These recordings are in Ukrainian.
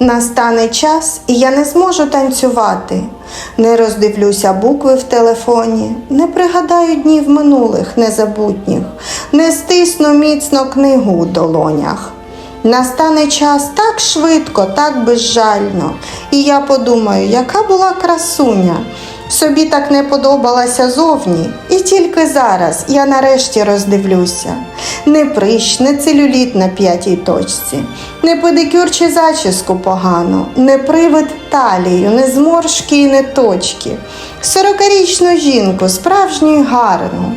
Настане час, і я не зможу танцювати. Не роздивлюся букви в телефоні, не пригадаю днів минулих незабутніх, не стисну міцно книгу у долонях. Настане час так швидко, так безжально, і я подумаю, яка була красуня. Собі так не подобалася зовні, тільки зараз я нарешті роздивлюся. Не прищ, не целюліт на п'ятій точці, не педикюр чи зачіску погану, не привид талію, не зморшки і не точки. Сорокарічну жінку, справжню й гарну.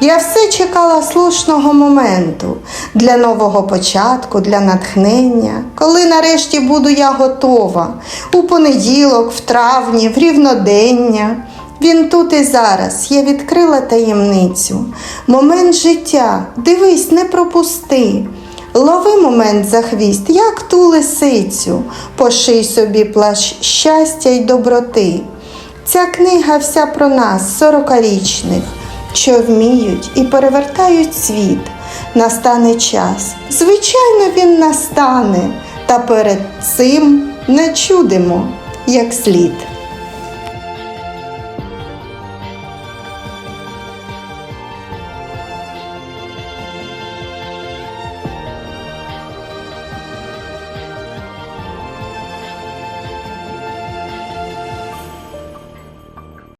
Я все чекала слушного моменту для нового початку, для натхнення, коли нарешті буду я готова у понеділок, в травні, в рівнодення. Він тут і зараз, я відкрила таємницю. Момент життя, дивись, не пропусти. Лови момент за хвіст, як ту лисицю, поший собі плащ щастя й доброти. Ця книга вся про нас, сорокарічних, що вміють і перевертають світ. Настане час. Звичайно, він настане, та перед цим не чудимо, як слід.